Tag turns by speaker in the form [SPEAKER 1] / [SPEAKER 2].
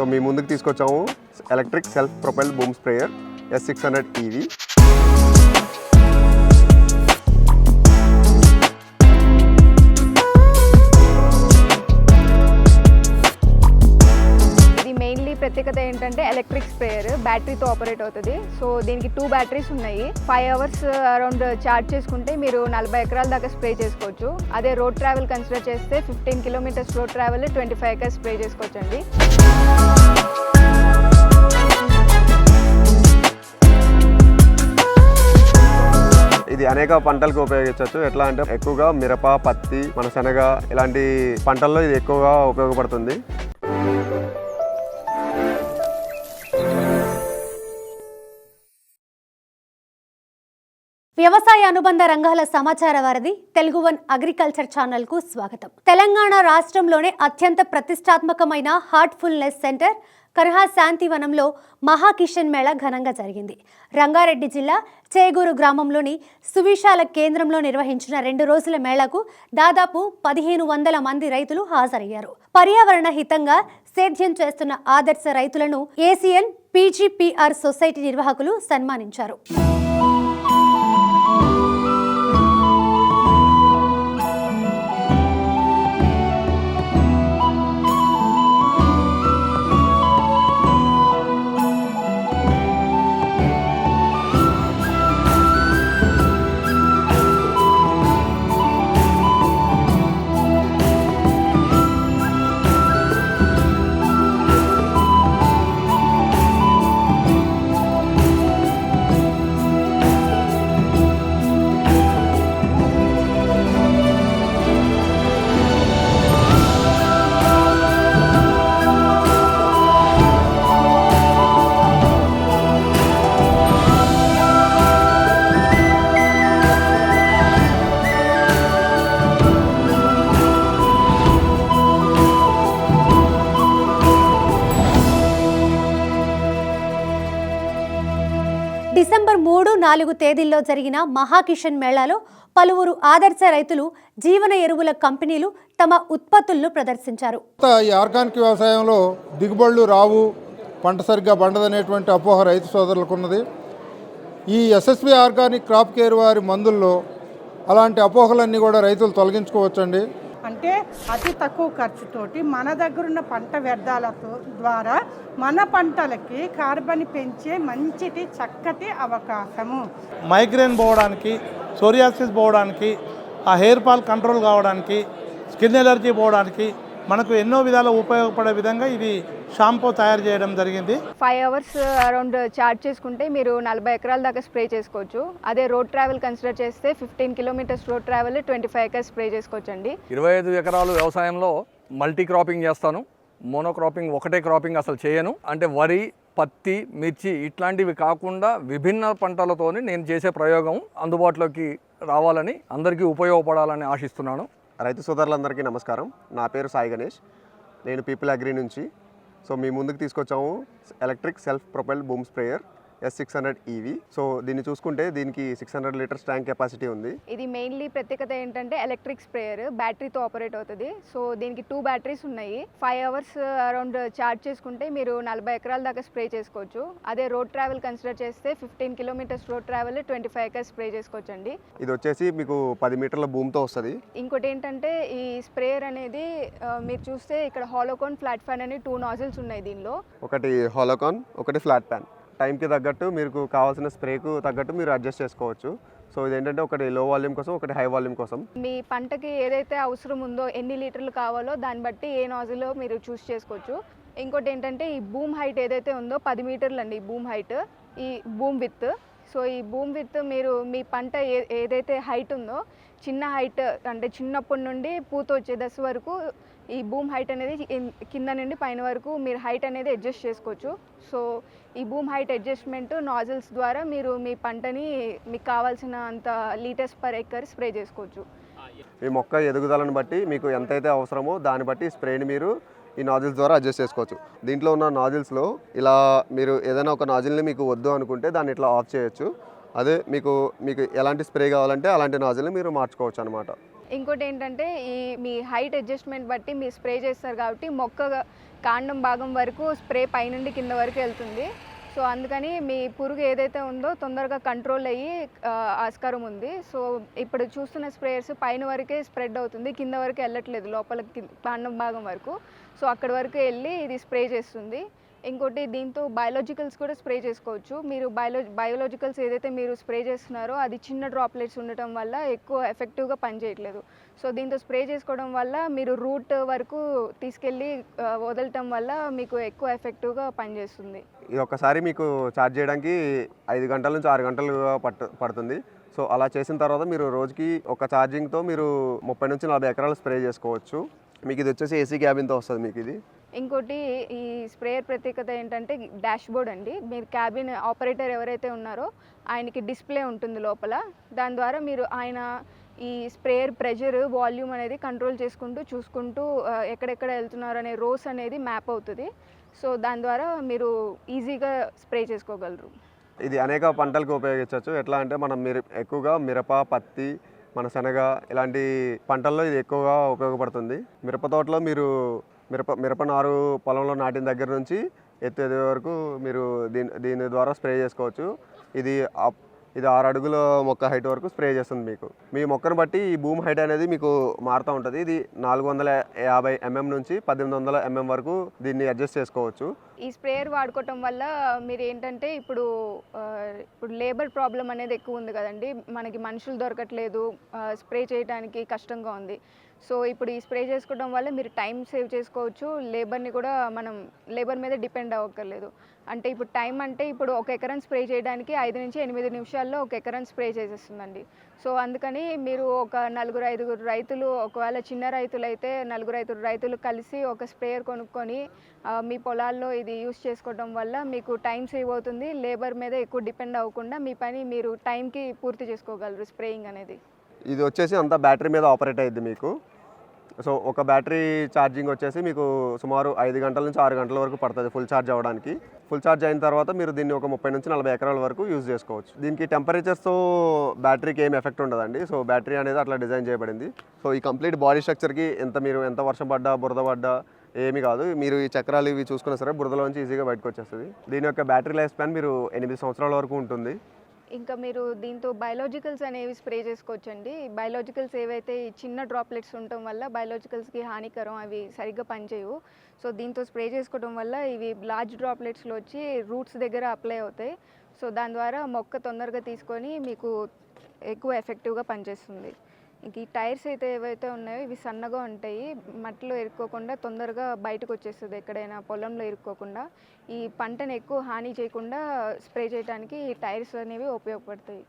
[SPEAKER 1] So మీ ముందుకు తీసుకొచ్చాము electric self propelled boom sprayer S six hundred EV
[SPEAKER 2] ఏంటంటే ఎలక్ట్రిక్ స్ప్రేయర్ బ్యాటరీతో ఆపరేట్ అవుతుంది. సో దీనికి టూ బ్యాటరీస్ ఉన్నాయి. ఫైవ్ అవర్స్ అరౌండ్ ఛార్జ్ చేసుకుంటే మీరు నలభై ఎకరాల దాకా స్ప్రే చేసుకోవచ్చు. అదే రోడ్ ట్రావెల్ కన్సిడర్ చేస్తే fifteen kilometres road travel twenty five acres spray చేసుకోవచ్చు అండి
[SPEAKER 1] ఇది అనేక పంటలకు ఉపయోగించవచ్చు. ఎట్లా అంటే ఎక్కువగా మిరప పత్తి మన శనగ ఇలాంటి పంటల్లో ఇది ఎక్కువగా ఉపయోగపడుతుంది.
[SPEAKER 3] వ్యవసాయ అనుబంధ రంగాల సమాచార వారధి తెలుగు వన్ అగ్రికల్చర్ ఛానల్కు స్వాగతం. తెలంగాణ రాష్ట్రంలోనే అత్యంత ప్రతిష్టాత్మకమైన హార్ట్ఫుల్నెస్ సెంటర్ కర్హా శాంతివనంలో మహాకిషన్ మేళా ఘనంగా జరిగింది. రంగారెడ్డి జిల్లా చేగూరు గ్రామంలోని సువిశాల కేంద్రంలో నిర్వహించిన రెండు రోజుల మేళాకు దాదాపు పదిహేను వందల మంది రైతులు హాజరయ్యారు. పర్యావరణ హితంగా సేద్యం చేస్తున్న ఆదర్శ రైతులను ఏసీఎన్ పీజీపీఆర్ సొసైటీ నిర్వాహకులు సన్మానించారు. మూడు నాలుగు తేదీల్లో జరిగిన మహాకిషన్ మేళాలో పలువురు ఆదర్శ రైతులు జీవన ఎరువుల కంపెనీలు తమ ఉత్పత్తులను ప్రదర్శించారు.
[SPEAKER 4] ఈ ఆర్గానిక్ వ్యవసాయంలో దిగుబడులు రావు పంట సరిగ్గా పండదనేటువంటి అపోహ రైతు సోదరులకు ఉన్నది. ఈ ఎస్ఎస్బి ఆర్గానిక్ క్రాప్ కేర్ వారి మందుల్లో అలాంటి అపోహలన్నీ కూడా రైతులు తొలగించుకోవచ్చండి.
[SPEAKER 5] అంటే అతి తక్కువ ఖర్చుతోటి మన దగ్గరున్న పంట వ్యర్థాలతో ద్వారా మన పంటలకి కార్బన్ పెంచే మంచిటి చక్కటి అవకాశము.
[SPEAKER 6] మైగ్రేన్ పోవడానికి సోరియాసిస్ పోవడానికి ఆ హెయిర్ ఫాల్ కంట్రోల్ కావడానికి స్కిన్ ఎలర్జీ పోవడానికి మనకు ఎన్నో విధాలు ఉపయోగపడే విధంగా ఇది షాంపూ తయారు చేయడం జరిగింది.
[SPEAKER 2] ఫైవ్ అవర్స్ అరౌండ్ ఛార్జ్ చేసుకుంటే మీరు నలభై ఎకరాల దాకా స్ప్రే చేసుకోవచ్చు. అదే రోడ్ ట్రావెల్ కన్సిడర్ చేస్తే fifteen kilometres road travel twenty five acres spray చేసుకోవచ్చు అండి
[SPEAKER 7] ఇరవై ఐదు ఎకరాలు వ్యవసాయంలో మల్టీ క్రాపింగ్ చేస్తాను. మోనోక్రాపింగ్ ఒకటే క్రాపింగ్ అసలు చేయను. అంటే వరి పత్తి మిర్చి ఇట్లాంటివి కాకుండా విభిన్న పంటలతోని నేను చేసే ప్రయోగం అందుబాటులోకి రావాలని అందరికీ ఉపయోగపడాలని ఆశిస్తున్నాను.
[SPEAKER 1] రైతు సోదరులందరికీ నమస్కారం. నా పేరు సాయి గణేష్. నేను పీపుల్ అగ్రి నుంచి. సో మీ ముందుకు తీసుకొచ్చాము electric self propelled boom sprayer. S six hundred EV so దీన్ని చూసుకుంటే దీనికి six hundred litres tank capacity ఉంది.
[SPEAKER 2] ఇది మెయిన్లీ ప్రత్యేకత ఏంటంటే ఎలక్ట్రిక్ స్ప్రేయర్ బ్యాటరీతో ఆపరేట్ అవుతుంది. సో దీనికి టూ బ్యాటరీస్ ఉన్నాయి. ఫైవ్ అవర్స్ అరౌండ్ ఛార్జ్ చేసుకుంటే మీరు నలభై ఎకరాల దాకా స్ప్రే చేసుకోవచ్చు. అదే రోడ్ ట్రావెల్ కన్సిడర్ చేస్తే fifteen kilometres road travel twenty five acres spray చేసుకోవచ్చు అండి
[SPEAKER 1] ఇది వచ్చేసి మీకు పది మీటర్ల భూమితో వస్తుంది.
[SPEAKER 2] ఇంకోటి ఏంటంటే ఈ స్ప్రేయర్ అనేది ఆ, మీరు చూస్తే ఇక్కడ హాలోకోన్ ఫ్లాట్ ఫ్యాన్ అని టూ నాజిల్స్ ఉన్నాయి దీనిలో.
[SPEAKER 1] ఒకటి హాలోకాన్ ఒకటి ఫ్లాట్ ప్యాన్ టైంకి తగ్గట్టు మీకు కావాల్సిన స్ప్రేకు తగ్గట్టు మీరు అడ్జస్ట్ చేసుకోవచ్చు. సో ఇదేంటంటే ఒకటి లో వాల్యూమ్ కోసం ఒకటి హై వాల్యూమ్ కోసం.
[SPEAKER 2] మీ పంటకి ఏదైతే అవసరం ఉందో ఎన్ని లీటర్లు కావాలో దాన్ని బట్టి ఏ నాజిల్ మీరు చూస్ చేసుకోవచ్చు. ఇంకోటి ఏంటంటే ఈ బూమ్ హైట్ ఏదైతే ఉందో పది మీటర్లు అండి ఈ బూమ్ హైట్ ఈ బూమ్ విత్ సో ఈ బూమ్ విత్ మీరు మీ పంట ఏ ఏదైతే హైట్ ఉందో చిన్న హైట్ అంటే చిన్నప్పటి నుండి పూత వచ్చే దశ వరకు ఈ బూమ్ హైట్ అనేది కింద నుండి పైన వరకు మీరు హైట్ అనేది అడ్జస్ట్ చేసుకోవచ్చు. సో ఈ బూమ్ హైట్ అడ్జస్ట్మెంట్ నాజిల్స్ ద్వారా మీరు మీ పంటని మీకు కావాల్సిన అంత లీటర్స్ పర్ ఎకర్ స్ప్రే చేసుకోవచ్చు.
[SPEAKER 1] మీ మొక్క ఎదుగుదలను బట్టి మీకు ఎంతైతే అవసరమో దాన్ని బట్టి స్ప్రేని మీరు ఈ నాజిల్స్ ద్వారా అడ్జస్ట్ చేసుకోవచ్చు. దీంట్లో ఉన్న నాజిల్స్లో ఇలా మీరు ఏదైనా ఒక నాజిల్ని మీకు వద్దు అనుకుంటే దాన్ని ఇట్లా ఆఫ్ చేయొచ్చు. అదే మీకు మీకు ఎలాంటి స్ప్రే కావాలంటే అలాంటి నాజిల్ని మీరు మార్చుకోవచ్చు అనమాట
[SPEAKER 2] ఇంకోటి ఏంటంటే ఈ మీ హైట్ అడ్జస్ట్మెంట్ బట్టి మీరు స్ప్రే చేస్తారు కాబట్టి మొక్క కాండం భాగం వరకు స్ప్రే పైనుండి కింద వరకు వెళ్తుంది. సో అందుకని మీ పురుగు ఏదైతే ఉందో తొందరగా కంట్రోల్ అయ్యి ఆస్కారం ఉంది. సో ఇప్పుడు చూస్తున్న స్ప్రేయర్స్ పైన వరకే స్ప్రెడ్ అవుతుంది. కింద వరకు వెళ్ళట్లేదు లోపల కాండం భాగం వరకు. సో అక్కడి వరకు వెళ్ళి ఇది స్ప్రే చేస్తుంది. ఇంకోటి దీంతో బయాలజికల్స్ కూడా స్ప్రే చేసుకోవచ్చు. మీరు బయోలో బయోలాజికల్స్ ఏదైతే మీరు స్ప్రే చేస్తున్నారో అది చిన్న డ్రాప్లెట్స్ ఉండటం వల్ల ఎక్కువ ఎఫెక్టివ్గా పనిచేయట్లేదు. సో దీంతో స్ప్రే చేసుకోవడం వల్ల మీరు రూట్ వరకు తీసుకెళ్ళి వదలటం వల్ల మీకు ఎక్కువ ఎఫెక్టివ్గా పనిచేస్తుంది.
[SPEAKER 1] ఇది ఒకసారి మీకు ఛార్జ్ చేయడానికి ఐదు గంటల నుంచి ఆరు గంటలు పట్టు పడుతుంది. సో అలా చేసిన తర్వాత మీరు రోజుకి ఒక ఛార్జింగ్తో మీరు ముప్పై నుంచి నలభై ఎకరాలు స్ప్రే చేసుకోవచ్చు. మీకు ఇది వచ్చేసి ఏసీ క్యాబిన్తో వస్తుంది మీకు ఇది.
[SPEAKER 2] ఇంకోటి ఈ స్ప్రేయర్ ప్రత్యేకత ఏంటంటే డాష్ బోర్డ్ అండి. మీరు క్యాబిన్ ఆపరేటర్ ఎవరైతే ఉన్నారో ఆయనకి డిస్ప్లే ఉంటుంది లోపల. దాని ద్వారా మీరు ఆయన ఈ స్ప్రేయర్ ప్రెషర్ వాల్యూమ్ అనేది కంట్రోల్ చేసుకుంటూ చూసుకుంటూ ఎక్కడెక్కడ వెళ్తున్నారు అనే రోస్ అనేది మ్యాప్ అవుతుంది. సో దాని ద్వారా మీరు ఈజీగా స్ప్రే చేసుకోగలరు.
[SPEAKER 1] ఇది అనేక పంటలకు ఉపయోగించవచ్చు. ఎట్లా అంటే మనం మిర ఎక్కువగా మిరప పత్తి మన శనగ ఇలాంటి పంటల్లో ఇది ఎక్కువగా ఉపయోగపడుతుంది. మిరప తోటలో మీరు మిరప మిరప నారు పొలంలో నాటిన దగ్గర నుంచి ఎత్తు ఎదిగే వరకు మీరు దీని దీని ద్వారా స్ప్రే చేసుకోవచ్చు. ఇది ఇది ఆరు అడుగుల మొక్క హైట్ వరకు స్ప్రే చేస్తుంది మీకు. మీ మొక్కను బట్టి ఈ భూమి హైట్ అనేది మీకు మారుతూ ఉంటుంది. ఇది నాలుగు వందల యాభై ఎంఎం నుంచి పద్దెనిమిది వందల ఎంఎం వరకు దీన్ని అడ్జస్ట్ చేసుకోవచ్చు.
[SPEAKER 2] ఈ స్ప్రేయర్ వాడుకోవటం వల్ల మీరు ఏంటంటే ఇప్పుడు ఇప్పుడు లేబర్ ప్రాబ్లం అనేది ఎక్కువ ఉంది కదండి. మనకి మనుషులు దొరకట్లేదు స్ప్రే చేయడానికి కష్టంగా ఉంది. సో ఇప్పుడు ఈ స్ప్రే చేసుకోవడం వల్ల మీరు టైం సేవ్ చేసుకోవచ్చు. లేబర్ని కూడా మనం లేబర్ మీద డిపెండ్ అవ్వక్కర్లేదు. అంటే ఇప్పుడు టైం అంటే ఇప్పుడు ఒక ఎకరం స్ప్రే చేయడానికి ఐదు నుంచి ఎనిమిది నిమిషాల్లో ఒక ఎకరం స్ప్రే చేసేస్తుందండి. సో అందుకని మీరు ఒక నలుగురు ఐదుగురు రైతులు ఒకవేళ చిన్న రైతులు అయితే నలుగురు ఐదుగురు రైతులు కలిసి ఒక స్ప్రేయర్ కొనుక్కొని మీ పొలాల్లో ఇది యూస్ చేసుకోవడం వల్ల మీకు టైం సేవ్ అవుతుంది. లేబర్ మీద ఎక్కువ డిపెండ్ అవ్వకుండా మీ పని మీరు టైంకి పూర్తి చేసుకోగలరు స్ప్రేయింగ్ అనేది.
[SPEAKER 1] ఇది వచ్చేసి అంతా బ్యాటరీ మీద ఆపరేట్ అయ్యింది మీకు. సో ఒక బ్యాటరీ ఛార్జింగ్ వచ్చేసి మీకు సుమారు ఐదు గంటల నుంచి ఆరు గంటల వరకు పడుతుంది ఫుల్ ఛార్జ్ అవ్వడానికి. ఫుల్ ఛార్జ్ అయిన తర్వాత మీరు దీన్ని ఒక ముప్పై నుంచి నలభై ఎకరాల వరకు యూజ్ చేసుకోవచ్చు. దీనికి టెంపరేచర్స్తో బ్యాటరీకి ఏం ఎఫెక్ట్ ఉండదండి. సో బ్యాటరీ అనేది అట్లా డిజైన్ చేయబడింది. సో ఈ కంప్లీట్ బాడీ స్ట్రక్చర్కి ఎంత మీరు ఎంత వర్షం పడ్డా బురద పడ్డా ఏమీ కాదు. మీరు ఈ చక్రాలు ఇవి చూసుకున్నా సరే బురదలోంచి ఈజీగా బయటకు వచ్చేస్తుంది. దీని యొక్క బ్యాటరీ లైఫ్ స్పాన్ మీరు ఎనిమిది సంవత్సరాల వరకు ఉంటుంది.
[SPEAKER 2] ఇంకా మీరు దీంతో బయలాజికల్స్ అనేవి స్ప్రే చేసుకోవచ్చండి. బయలాజికల్స్ ఏవైతే చిన్న డ్రాప్లెట్స్ ఉండటం వల్ల బయలాజికల్స్కి హానికరం అవి సరిగ్గా పనిచేయవు. సో దీంతో స్ప్రే చేసుకోవడం వల్ల ఇవి లార్జ్ డ్రాప్లెట్స్లో వచ్చి రూట్స్ దగ్గర అప్లై అవుతాయి. సో దాని ద్వారా మొక్క తొందరగా తీసుకొని మీకు ఎక్కువ ఎఫెక్టివ్గా పనిచేస్తుంది. ఈ టైర్స్ అయితే ఏవైతే ఉన్నాయో ఇవి సన్నగా ఉంటాయి. మట్టిలో ఇరుక్కోకుండా తొందరగా బయటకు వచ్చేస్తుంది ఎక్కడైనా పొలంలో ఇరుక్కోకుండా. ఈ పంటను ఎక్కువ హాని చేయకుండా స్ప్రే చేయడానికి ఈ టైర్స్ అనేవి ఉపయోగపడతాయి.